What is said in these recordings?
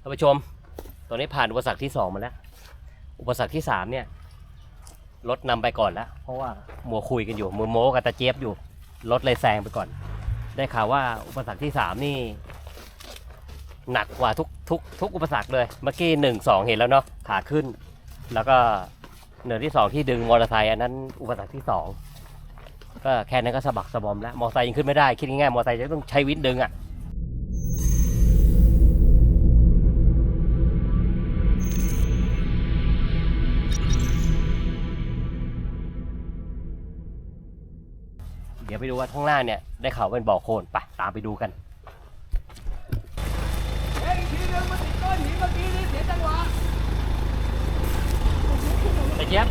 ท่านผู้ชม ตอนนี้ผ่านอุปสรรคที่สองมาแล้ว อุปสรรคที่สามเนี่ย รถนำไปก่อนแล้ว เพราะว่ามัวคุยกันอยู่มัวโม้กับตาเจี๊ยบอยู่ รถเลยแซงไปก่อน ได้ข่าวว่าอุปสรรคที่สามนี่ หนักกว่าทุกทุกทุกอุปสรรคเลย เมื่อกี้หนึ่งสองเห็นแล้วเนาะ ขาขึ้น แล้วก็เนินที่สองที่ดึงมอเตอร์ไซค์อันนั้นอุปสรรคที่สองก็แค่นั้นก็สะบักสะบอมแล้ว มอเตอร์ไซค์ยังขึ้นไม่ได้ คิดง่ายๆมอเตอร์ไซค์จะต้องใช้วินดึงอะ เดี๋ยวไปดูว่าข้างล่างเนี่ยได้ข่าวว่าเป็นบ่อโคลนไปตามไปดูกันเฮ้ยอีกทีนึงมันติดก้อนหินเมื่อกี้นี่เสียจังหวะแต่เจี๊ยบ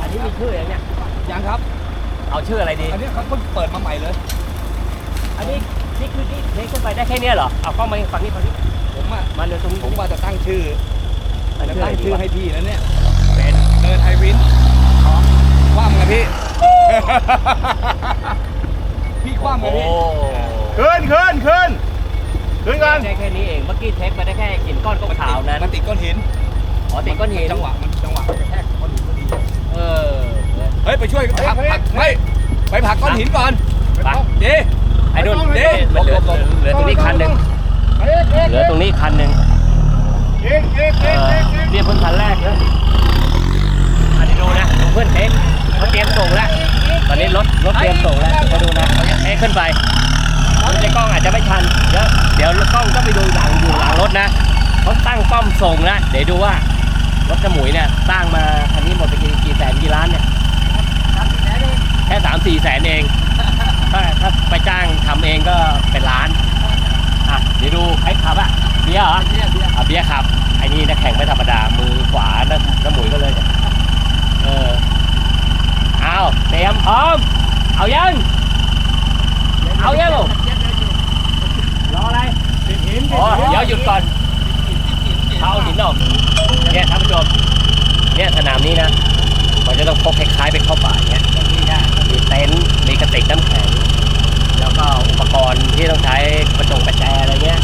อันนี้มีชื่อยังเนี่ยยังครับ เอาชื่ออะไรดี อันนี้เขาเพิ่งเปิดมาใหม่เลย อันนี้นี่คือที่เทคขึ้นไปได้แค่เนี้ยเหรอเอากล้องมาฝั่งนี้ฝั่งนี้ผมอะมาเลยตรงนี้ผมว่าจะตั้งชื่อตั้งจะชื่อตั้งชื่อให้พี่นะเนี่ยเป็นเนินไฮวินคว่ำไงพี่ พี่คว่ำไงโอ้พี่ขึ้นขึ้นขึ้นขึ้นกันได้แค่นี้เอง เมื่อกี้เทคไปได้แค่หินก้อนขาวๆนั้นมันติดก้อนหินอ๋อติดก้อนหินจังหวะมันจังหวะมันกระแทกก้อนหินพอดีเออ เฮ้ยไปช่วยผลักผลักไม่ไปผลักก้อนหินก่อนไป เจ๊ไอ้นุ่นเจ๊มันเหลือเหลือตรงนี้คันหนึ่งเหลือตรงนี้คันหนึ่งเอ๊ะเอ๊ะเอเอ๊ะอเอ๊ะเอ๊ะเรียกเพื่อนคันแรกนะอันนี้ดูนะดูเพื่อนเทคเขาเตรียมส่งแล้ว ตอนนี้รถรถเตรียมส่งแล้วมาดูนะเทคขึ้นไปในกล้องอาจจะไม่ทันเดี๋ยวเดี๋ยวกล้องก็ไปดูหลังอยู่หลังรถนะเขาตั้งป้อมส่งนะเดี๋ยวดูว่ารถกระมุยเนี่ยตั้งมาคันนี้หมดไปกี่กี่แสนกี่ล้านเนี่ยแค่สามสี่แสนเองถ้าถ้าไปจ้างทำเองก็เป็นล้านอะเดี๋ยวดูใครขับอะเบียร์เหรอเบียร์เบียร์อะเบียร์ขับไอ้นี่นะแข่งไม่ธรรมดามือขวานะน้ำหมุยก็เลยเนี่ยเออ เอาเตรียมพร้อม เอายัง เอายังลูกรออะไรติดหินอ๋อเดี๋ยวหยุดก่อนเขาเอาหินออกเนี่ยท่านผู้ชมเนี่ยสนามนี้นะ มันจะต้องพกคล้ายๆไปเข้าป่าอย่างเงี้ยมีเต็นท์มีกระติกน้ำแข็งแล้วก็อุปกรณ์ที่ต้องใช้ประจงประแจอะไรเงี้ย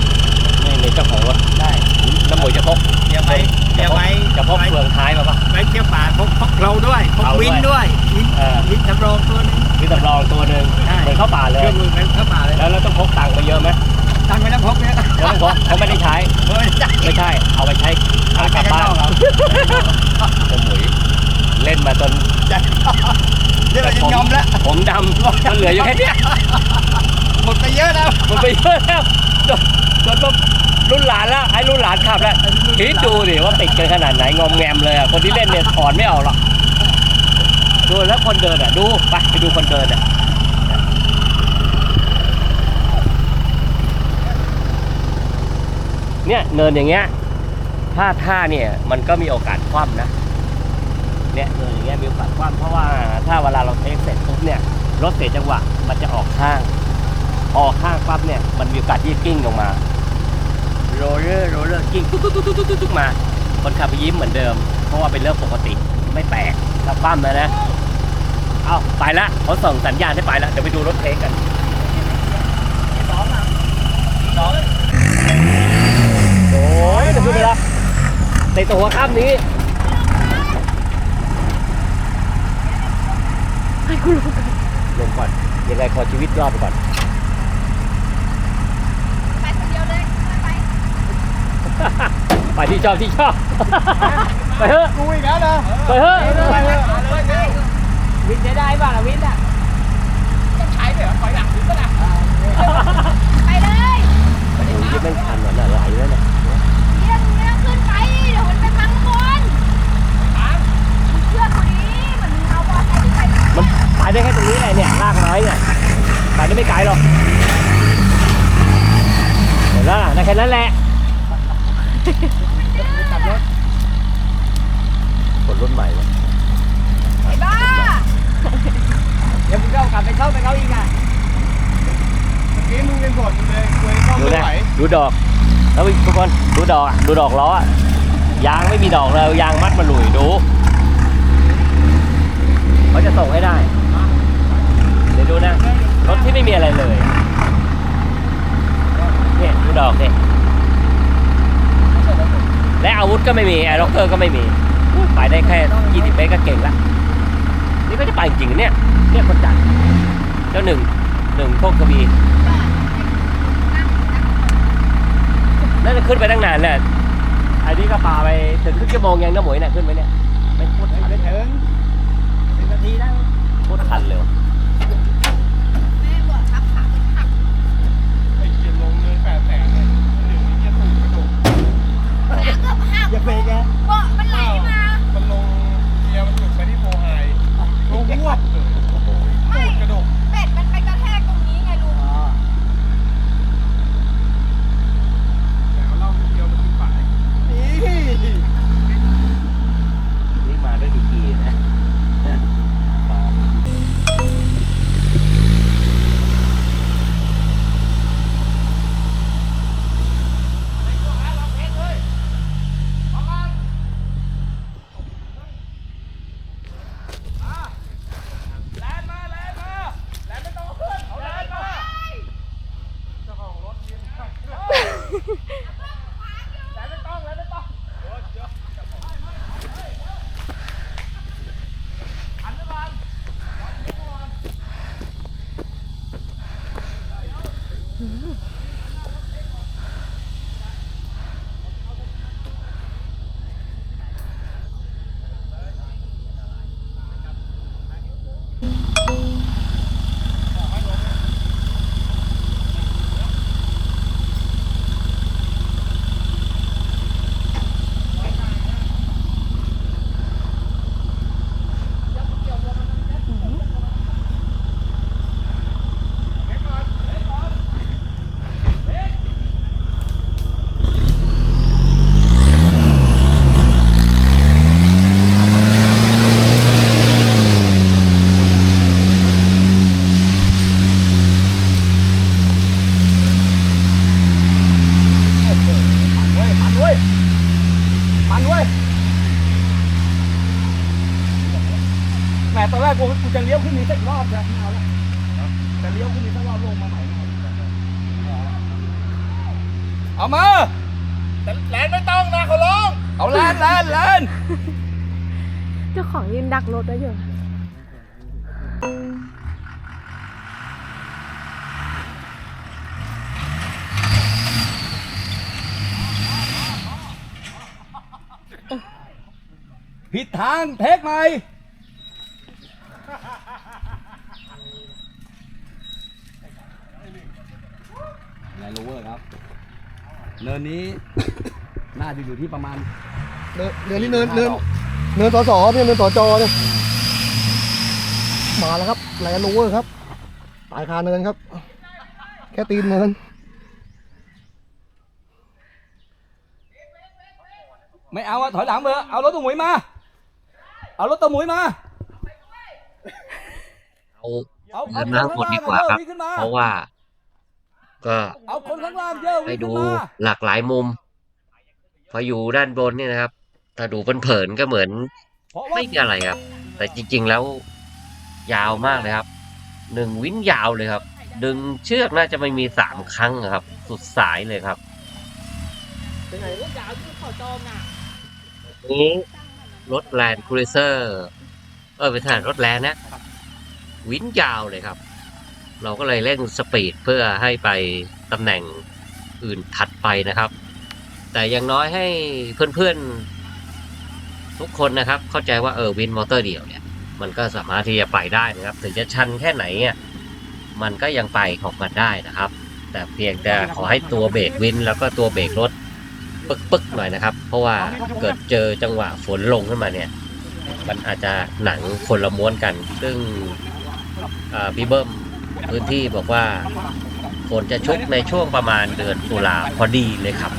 นี่มีเจ้าของรถได้น้ำหมูจะพกเดี๋ยวไปเดี๋ยวไปจะพกเฟืองท้ายมาปะไปเที่ยวป่าพกพกเราด้วยพกเอาด้วยวินด้วยวิน เออวินสำรองตัวหนึง มีสำรองตัวหนึ่งใช่ เหมือนเข้าป่าเลเคยรื่องมือเป็นเข้าป่าเลยแล้วเราต้องพกตังค์ไปเยอะไหมตั้งไว้แล้วพกเนี่ยเราต้องพกเขาไม่ได้ใช้ เฮ้ยจ้ะ ไม่ใช่ เอาไปใช้เอากลับบ้านเอาไปน้ำหมุยเล่นมาจนจ้ะเดี๋ยวเราจะยอมแล้วผมดำมันเหลืออยู่แค่เนี้ยหมดไปเยอะแล้วมันไปเยอะแล้วจนจนต้องรุ่นหลานแล้วให้รุ่นหลานขับแล้วคิดดูดิว่าติดกันขนาดไหนงอมแงมเลยอะคนที่เล่นเนี่ยถอนไม่ออกหรอก ดูแล้วคนเดินอะ ดูไปไปดูคนเดินอะเนี่ยเนินอย่างเงี้ยถ้าท่าเนี่ยมันก็มีโอกาสคว่ำนะเนี่ยเนินอย่างเงี้ยมีโอกาสคว่ำเพราะว่าถ้าเวลาเราเทคเสร็จปุ๊บเนี่ยรถเสียจังหวะมันจะออกข้าง ออกข้างปั๊บเนี่ยมันมีโอกาสที่กิ้งลงมาโรลเลอร์โรลเลอร์กิ้งตุ๊กตุ๊กตุ๊กตุ๊กตุ๊กมา คนขับยิ้มเหมือนเดิม เพราะว่าเป็นเรื่องปกติไม่แปลก ถ้าปั้มแล้วนะ เอาไปละเขาส่งสัญญาณให้ไปละเดี๋ยวไปดูรถเทคกันสองสองโอ้ยเดี๋ยวขึ้นไปละในตัวหัวข้ามนี้ให้คุณลงกันลงก่อนยังไงขอชีวิตรอดไปก่อน ไปคนเดียวเลยไป ไปที่ชอบที่ชอบ ไปเถอะกูอีกแล้วนะไปเถอะวินจะได้ป่ะล่ะวินอะต้องใช้ด้วยเหรอถอยหลังถึงก็ได้ไปเลยโอ้ยยังไม่ทันมันอะไหลแล้วเนี่ยเรื่องเรื่องขึ้นไปเดี๋ยวมันไปพังคนมึงเชื่อกูดิเหมือนมึงเอาบอลไซค์ที่ไปมันไปได้แค่ตรงนี้แหละเนี่ยลากไม้เนี่ยไปได้ไม่ไกลหรอกเห็นแล้วล่ะได้แค่นั้นแหละ คนรุ่นใหม่วะไอ้บ้า เดี๋ยวมึงก็เอากลับไปเข้าไปเขาอีกอะเมื่อกี้มึงเป็นบทมึงเลยคุยเข้าดูไม่นะไหวดูดอก แล้วทุกคนดูดอกอะดูดอกล้ออะยางไม่มีดอกเลยยางมัดมาหลุยดูเขาจะส่งให้ได้เดี๋ยวดูนะรถที่ไม่มีอะไรเลยอะเนี่ยดูดอกเนี่ยอาวุธก็ไม่มีแอร์ล็อกเกอร์ก็ไม่มี ไปได้แค่ 20 เมตรก็เก่งละนี่ก็จะไปจริงๆเนี่ย เนี่ยคนจัดเจ้าหนึ่งหนึ่งโชคกระบีน่าจะขึ้นไปตั้งนานแหละอันนี้ก็ปาไปถึงครึ่งชั่วโมงยังนะหมวยเนี่ยขึ้นไปเนี่ยไม่โคตรไม่ทันไปถึงสิบนาทีได้โคตรทันเลยว่ะแม่บอกทับขาเป็นหักไอ้เกียร์ลงเนินแปดแสนเนี่ยเดี๋ยวนี้เกี แหมตอนแรกกูกูจะเลี้ยวขึ้นนี้สักรอบนะไม่เอาละจะเลี้ยวขึ้นนี้สักรอบลงมาใหม่เอามาแต่แลนไม่ต้องนะเขาลงเอาแลนแลนแลนเจ้าของยืนดักรถไว้อยู่ผิดทางเทคใหม่ แลนโรเวอร์ครับ เนินนี้ น่าจะอยู่ที่ประมาณเนินเนินนี่เนินเนินเนินสสเนี่ยเนินสจเนี่ยมาแล้วครับแลนด์โรเวอร์ครับปลายคาเนินครับ แค่ตีนเนินไม่เอาอะถอยหลังเบอร์เอารถตัวหมุยมา เอารถตัวหมุยมา เอาเอาเดินหน้าหมดดีกว่าครับเอวิ่งขึ้นมาเพราะว่า ก็เอาคนข้างล่างเยอะให้วิ่งดูขึ้นมาหลากหลายมุม พออยู่ด้านบนเนี่ยนะครับ ถ้าดูเผินๆก็เหมือนเพราะว่าไม่มีอะไรครับ แต่จริง ๆ แล้ว ยาวมากเลยครับหนึ่งวินยาวเลยครับ ดึงเชือกน่าจะไม่มีสามครั้งอะครับ สุดสายเลยครับนี้รถแลนด์ครูเซอร์ เออเป็นทหารรถแลนด์นะ วินยาวเลยครับ เราก็เลยเร่งสปีดเพื่อให้ไปตำแหน่งอื่นถัดไปนะครับ แต่อยังน้อยให้เพื่อนๆทุกคนนะครับ เข้าใจว่าเออวินมอเตอร์เดี่ยวเนี่ย มันก็สามารถที่จะไปได้นะครับ ถึงจะชันแค่ไหนอะมันก็ยังไปของมันได้นะครับ แต่เพียงแต่ขอให้ตัวเบรกวิน แล้วก็ตัวเบรกรถปึกๆหน่อยนะครับ เพราะว่าเกิดเจอจังหวะฝนลงขึ้นมาเนี่ย มันอาจจะหนังคนละม้วนกัน ซึ่งอ่า พี่เบิ้มพื้นที่บอกว่าฝนจะชุกในช่วงประมาณเดือนตุลาพอดีเลยครับ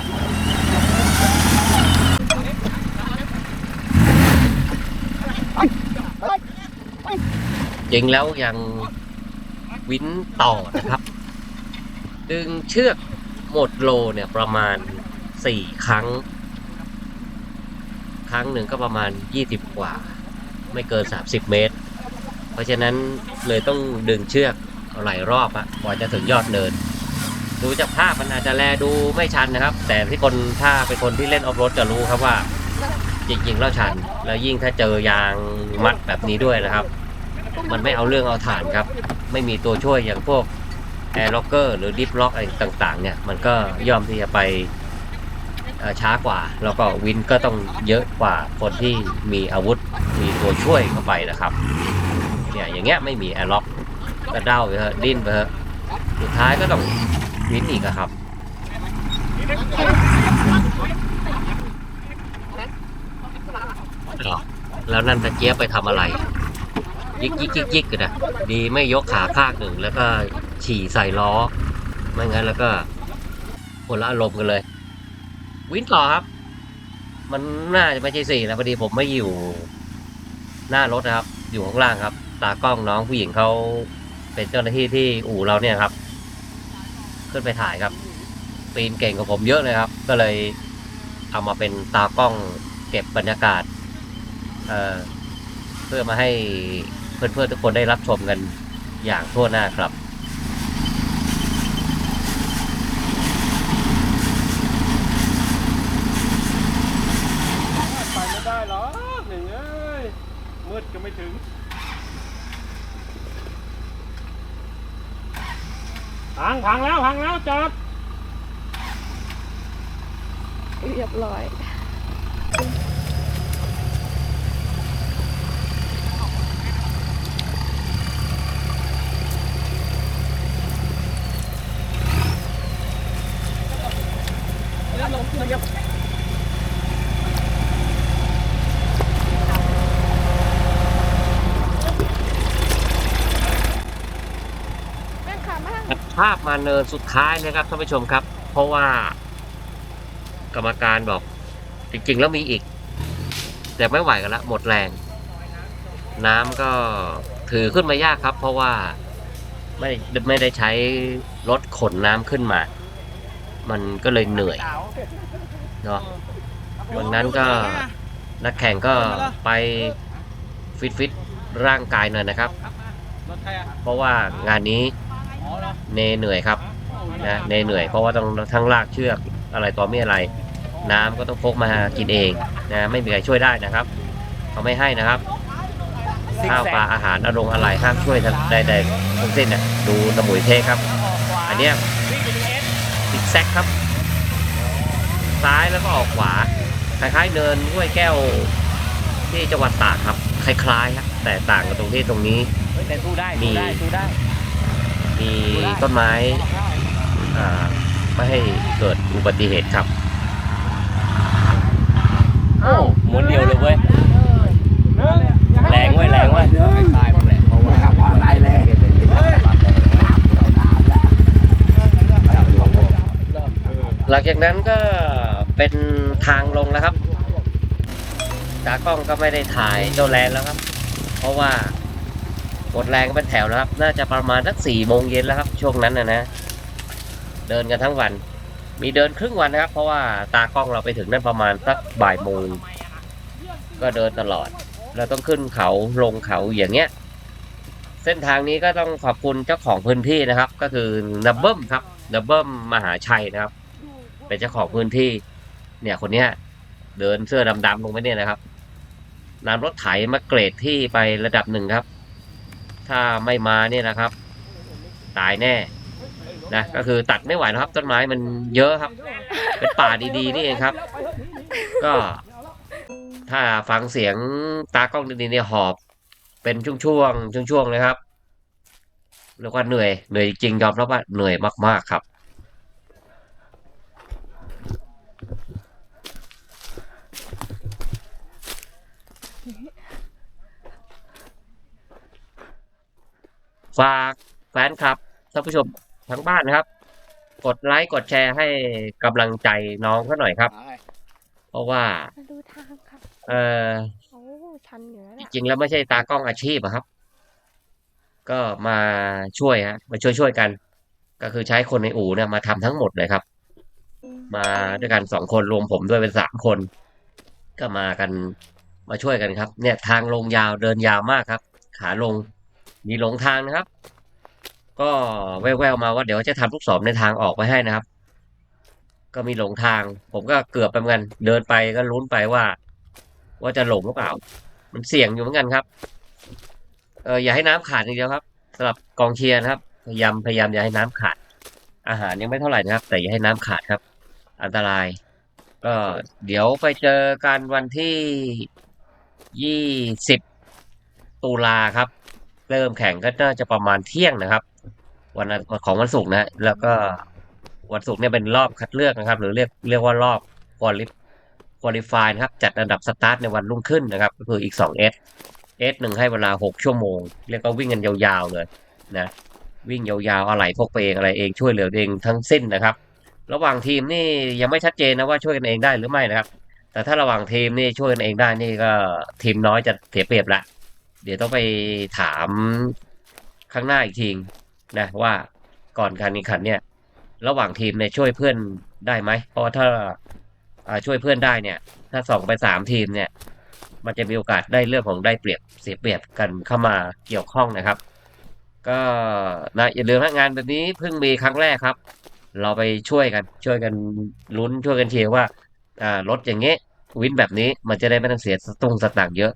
จริงแล้วยังวินต่อนะครับ ดึงเชือกหมดโลเนี่ยประมาณสี่ครั้ง ครั้งหนึ่งก็ประมาณยี่สิบกว่า ไม่เกินสามสิบเมตร เพราะฉะนั้นเลยต้องดึงเชือกหลายรอบอะกว่าจะถึงยอดเนิน ดูจากภาพมันอาจจะแลดูไม่ชันนะครับ แต่ที่คนถ้าเป็นคนที่เล่นออฟโรดจะรู้ครับว่าจริงๆแล้วชัน แล้วยิ่งถ้าเจอยางมัดแบบนี้ด้วยนะครับ มันไม่เอาเรื่องเอาฐานครับ ไม่มีตัวช่วยอย่างพวกแอร์ล็อกเกอร์หรือดิฟล็อกอะไรต่างๆ เนี่ยมันก็ย่อมที่จะไปช้ากว่า แล้วก็วินก็ต้องเยอะกว่าคนที่มีอาวุธมีตัวช่วยเข้าไปนะครับ เนี่ยอย่างเงี้ยไม่มีแอร์ล็อกก็เด้าไปเถอะดิ้นไปเถอะสุดท้ายก็ต้องวินอีกครับแล้วนั่นตะเจี๊ยบไปทำอะไร ยิกยิกยิกยิกกันนะดีไม่ยกขาข้างหนึ่ง แล้วก็ฉี่ใส่ล้อ ไม่งั้นแล้วก็คนละอารมณ์กันเลย วินต่อครับ มันน่าจะไม่ใช่สี่แล้วพอดีผมไม่อยู่หน้ารถนะครับ อยู่ข้างล่างครับ ตากล้องน้องผู้หญิงเขาเป็นเจ้าหน้าที่ที่อู่เราเนี่ยครับ ขึ้นไปถ่ายครับ ปีนเก่งกว่าผมเยอะเลยครับ ก็เลยเอามาเป็นตากล้องเก็บบรรยากาศเเพื่อมาให้เพื่อนๆทุกคนได้รับชมกันอย่างทั่วหน้าครับ ไปไม่ได้หรอกหนึ่งเอ้ยมืดก็ไม่ถึง พังพังแล้วพังแล้วจอด เรียบร้อย แม่งขามาตักดภาพมาเนินสุดท้ายนะครับท่านผู้ชมครับ เพราะว่า กรรมการบอก จริงๆ แล้วมีอีก แต่ไม่ไหวกันละหมดแรง น้ำก็ถือขึ้นมายากครับ เพราะว่าไม่ไม่ได้ใช้รถขนน้ำขึ้นมา มันก็เลยเหนื่อยเนาะวันนั้นก็นักแข่งก็ไปฟิตฟิตร่างกายหน่อยนะครับ เพราะว่างานนี้ เหรอเนเหนื่อยครับนะเนเหนื่อยเพราะว่าต้องทั้งลากเชือกอะไรต่อไม่อะไร น้ำก็ต้องพกมากินเองนะไม่มีใครช่วยได้นะครับเขาไม่ให้นะครับข้าวปลาอาหารอารมณ์อะไรห้ามช่วยทั้งใดๆทั้งสิ้นน่ะดูตะหมุยเทครับ อันเนี้ยติดแซกครับ ซ้ายแล้วก็ออกขวาคล้ายๆเนินห้วยแก้วที่จังหวัดตากครับ คล้ายๆครับแต่ต่างกันตรงที่ตรงนี้เฮ้ยแต่สู้ได้มีสู้ได้สู้ได้ มีต้นไม้ไม่ให้เกิดอุบัติเหตุครับโอ้ม้วนเดียวเลยเว้ยแรงเว้ยแรงเว้ยตายหมดแหละเพราะว่าตายแรงหลังจากนั้นก็เป็นทางลงแล้วครับตากล้องก็ไม่ได้ถ่ายเจ้าแลนแล้วครับ เพราะว่า หมดแรงก็เป็นแถวแล้วครับ น่าจะประมาณสักสี่โมงเย็นแล้วครับ ช่วงนั้นนะนะ เดินกันทั้งวัน มีเดินครึ่งวันนะครับ เพราะว่าตากล้องเราไปถึงนั่นประมาณสักบ่ายโมง ก็เดินตลอด เราต้องขึ้นเขาลงเขาอย่างเงี้ย เส้นทางนี้ก็ต้องขอบคุณเจ้าของพื้นที่นะครับ ก็คือนับเบิ้มครับนับเบิ้มมหาชัยนะครับ เป็นเจ้าของพื้นที่ เนี่ยคนเนี้ยเดินเสื้อดำๆลงไปเนี่ยนะครับนำรถไถมาเกรดที่ไประดับหนึ่งครับ ถ้าไม่มาเนี่ยนะครับ ตายแน่นะก็คือตัดไม่ไหวนะครับ ต้นไม้มันเยอะครับ เป็นป่าดีๆนี่เองครับ ก็ ถ้าฟังเสียงตากล้องดีๆเนี่ยหอบ เป็นช่วงๆช่วงๆเลยครับเรียกว่าเหนื่อยเหนื่อยจริงยอมรับว่าเหนื่อยมากๆครับ ฝากแฟนคลับท่านผู้ชมทั้งบ้านนะครับ กดไลค์กดแชร์ให้กำลังใจน้องเขาหน่อยครับ เพราะว่า มาดูทางค่ะเออโอ้ชันเหนือจเนี่ยริงๆแล้วไม่ใช่ตากล้องอาชีพอะครับ ก็มาช่วยฮะมาช่วยช่วยๆกัน ก็คือใช้คนในอู่เนี่ยมาทำทั้งหมดเลยครับมาด้วยกันสองคนรวมผมด้วยเป็นสามคน ก็มากันมาช่วยกันครับ เนี่ยทางลงยาวเดินยาวมากครับ ขาลง มีหลงทางนะครับ ก็แว่วๆมาว่าเดี๋ยวจะทำลูกศรในทางออกไปให้นะครับ ก็มีหลงทาง ผมก็เกือบไปเหมือนกันเดินไปก็ลุ้นไปว่า ว่าจะหลงหรือเปล่า มันเสี่ยงอยู่เหมือนกันครับเอออย่าให้น้ำขาดอย่างเดียวครับสำหรับกองเชียร์นะครับ พยายามพยายามอย่าให้น้ำขาด อาหารยังไม่เท่าไหร่นะครับ แต่อย่าให้น้ำขาดครับ อันตราย ก็เดี๋ยวไปเจอกันวันที่ยี่สิบตุลาครับ เริ่มแข่งก็น่าจะประมาณเที่ยงนะครับ วันของวันศุกร์นะแล้วก็วันศุกร์เนี่ยเป็นรอบคัดเลือกนะครับ หรือเรียกเรียกว่ารอบควอลิควอลิฟายนะครับ จัดอันดับสตาร์ทในวันรุ่งขึ้นนะครับ ก็คืออีกสองเอสเอสหนึ่งให้เวลาหกชั่วโมง เรียกว่าวิ่งกันยาวๆเลยนะวิ่งยาวๆอะไรพกไปเองอะไรเองช่วยเหลือเองทั้งสิ้นนะครับ ระหว่างทีมนี่ยังไม่ชัดเจนนะว่าช่วยกันเองได้หรือไม่นะครับ แต่ถ้าระหว่างทีมนี่ช่วยกันเองได้นี่ก็ทีมน้อยจะเสียเปรียบละ เดี๋ยวต้องไปถามข้างหน้าอีกทีนะว่าก่อนการแข่งขันเนี่ย ระหว่างทีมเนี่ยช่วยเพื่อนได้ไหม เพราะถ้าาช่วยเพื่อนได้เนี่ย ถ้าสองไปสามทีมเนี่ย มันจะมีโอกาสได้เรื่องของได้เปรียบเสียเปรียบกันเข้ามาเกี่ยวข้องนะครับ ก็นะอย่าลืมงานแบบนี้เพิ่งมีครั้งแรกครับ เราไปช่วยกันช่วยกันลุ้นช่วยกันเชียร์ว่าอ่ารถอย่างเงี้ยวินแบบนี้มันจะได้ไม่ต้องเสียสตุ้งสตางค์เยอะ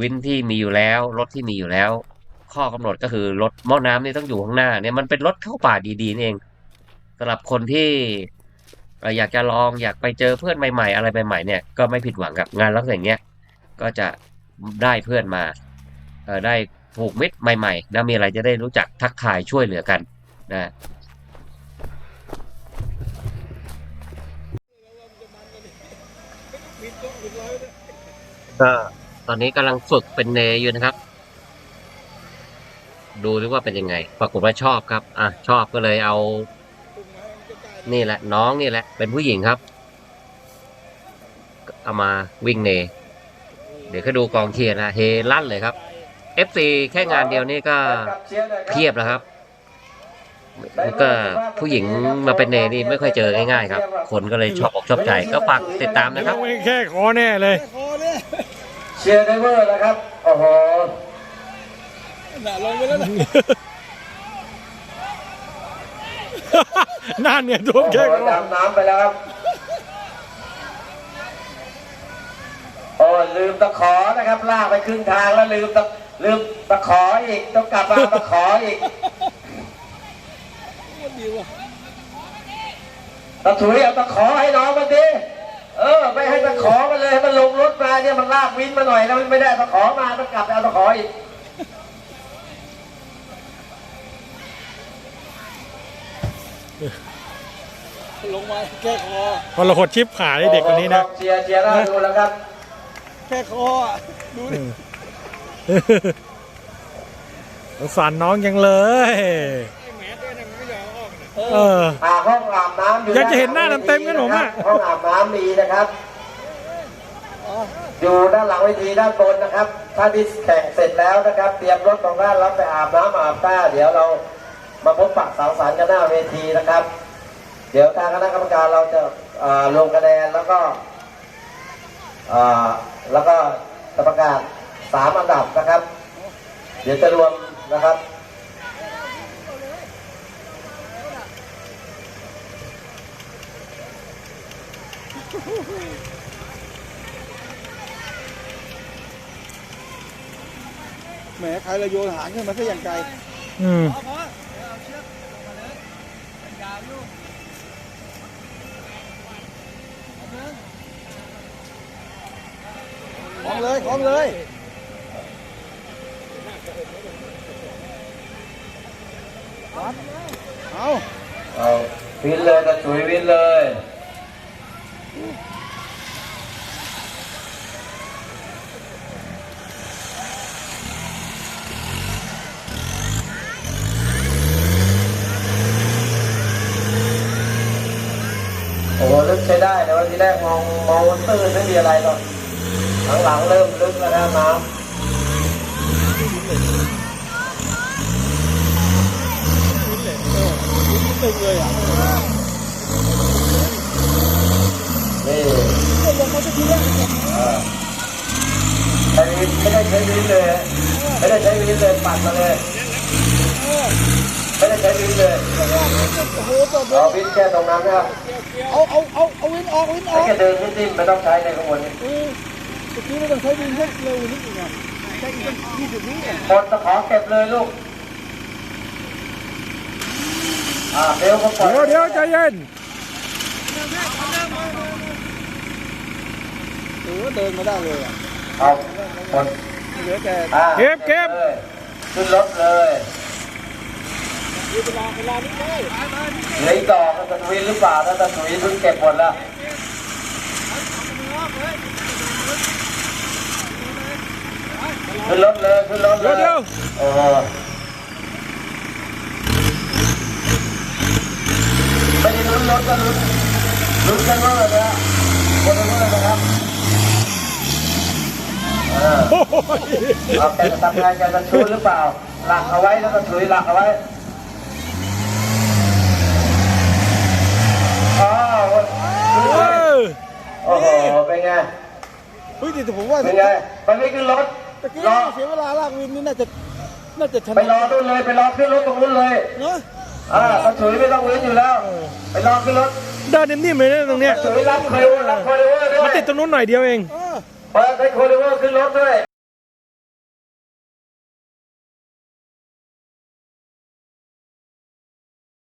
วินที่มีอยู่แล้วรถที่มีอยู่แล้ว ข้อกำหนดก็คือรถหม้อน้ำนี่ต้องอยู่ข้างหน้าเนี่ยมันเป็นรถเข้าป่าดีๆนี่เองสำหรับคนที่อยากจะลองอยากไปเจอเพื่อนใหม่ๆ อะไรใหม่ๆเนี่ยก็ไม่ผิดหวังกับงานลักษณะอย่างเงี้ยก็จะได้เพื่อนมาได้ผูกมิตรใหม่ๆแล้วมีอะไรจะได้รู้จักทักทายช่วยเหลือกันนะก็ ตอนนี้กำลังฝึกเป็นเนอยู่นะครับ ดูดิว่าเป็นยังไง ปรากฏว่าชอบครับ อะชอบก็เลยเอา นี่แหละ น้องนี่แหละ เป็นผู้หญิงครับเอามาวิ่งเน เดี๋ยวก็ดูกองเชียร์นะเฮลั่นเลยครับ FC แค่งานเดียวนี่ก็เพียบแล้วครับแล้วก็ผู้หญิงมาเป็นเนนี่ไม่ค่อยเจอง่ายๆครับ คนก็เลยชอบอกชอบใจก็ฝากติดตามนะครับ ไม่แค่คอแน่เลย เชียร์ไดเวอร์นะครับ โอ้โหน่ะลงไปแล้วนะนั่นเนี่ยโดนแค่คอดำน้ำไปแล้วครับ โอ้ลืมตะขอนะครับลากไปครึ่งทางแล้วลืมตะลืมตะขออีกต้องกลับมาเอาตะขออีกตะถุยเอาตะขอให้น้องมันดิ เออไม่ให้ตะขอมันเลยให้มันลงรถมาเนี่ยมันลากวินมาหน่อยแล้วมันไม่ได้ตะขอมาต้องกลับไปเอาตะขออีกลงมาแค่คอพอเราหดชิปขาไอ้เด็กคนนี้นะโอ้โหเชียร์เชียร์น่าดูแล้วครับ แค่คออะดูดิสงสารน้องยังเลย เอออ่าห้องอาบน้ำอยู่อยากจะเห็นหน้าเต็มๆกันผมอะ ห้องอาบน้ำมีนะครับ อยู่ด้านหลังเวทีด้านบนนะครับ ถ้าดิสแข่งเสร็จแล้วนะครับ เตรียมรถของด้านรับไปอาบน้ำอาบท่าเดี๋ยวเรามาพบปะสังสรรค์กันหน้าเวทีนะครับ เดี๋ยวทางคณะกรรมการเราจะอ่าลงคะแนนแล้วก็อ่าแล้วก็จะประกาศสามอันดับนะครับ เดี๋ยวจะรวมนะครับ แหมใครละโยนหางขึ้นมาซะอย่างไกลอืมของเลยของเลย เอา เอาวินเลยตะจุยวินเลย โอ้โหลึ กใช้ได้แต่ว่าทีแรกมองมองตื้นไม่มีอะไรหรอกหลังๆเริ่มลึกแล้วนะน้ำตึงเลยอะนี่ใช้วินไม่ได้ใช้วินเลยไม่ได้ใช้วินเลยปัดมาเลยไม่ได้ใช้วินเลยโอ้โหตบเลเอายวินแค่ตรงนั้นนะครับ เอาเอาเอาเอาวินออกวินอให้อกแค่เดินนิดๆไม่ต้องใช้ในขบวนนี้เออเมื่อกี้ไม่ต้องใช้วินเยอะเร็วนิดนึงอะแค่อีกตั้งยี่สิบวิอะคนตะขอเก็บเลยลูกอ่าเดี๋ยวก็ปล่อยเดี๋ยวเดี๋ยวใจเย็นโอ้โหเดินมาได้เลยอะเอาคนเหลือแต่อ่าเก็บเก็บเลยขึ้นรถเลย เวลาเวลานี้เลยเหลืออีกดอกตะทุยหรือเปล่าถ้าตะทุยเพิ่งเก็บหมดแล้วขึ้นรถเลยขึ้นรถเลยเดี๋ยวโอ้โหไม่ได้ลุ้นรถก็ลุ้นลุ้นกันว่าเลยนะคนละเมื่อนะครับเออโอ้ยเอาแกจะทำงานแกจะชูนหรือเปล่าหลักเอาไว้แล้วก็ถุยหลักเอาไว้ อ๋อเออโอ้โหเป็นไงเฮ้ยแต่ผมว่าเป็นไงมันไม่ขึ้นรถตะกี้รอเสียเวลาลากวินนี่น่าจะน่าจะชไปนะรอตู้นเลยไปรอขึ้นรถตรงนู้นเลยเนาะอ่าก็ถุยไม่ต้องเว้นอยู่แล้ว ไปรอขึ้นรถเดินนิ่มๆเลยนะตรงเนี้ยถุยรับโคเดเวอร์รับโคเดเวอร์ด้วมันยติดตรงนู้นหน่อยเดียวเองเออเปิดให้โคเดเวอร์ขึ้นรถด้วย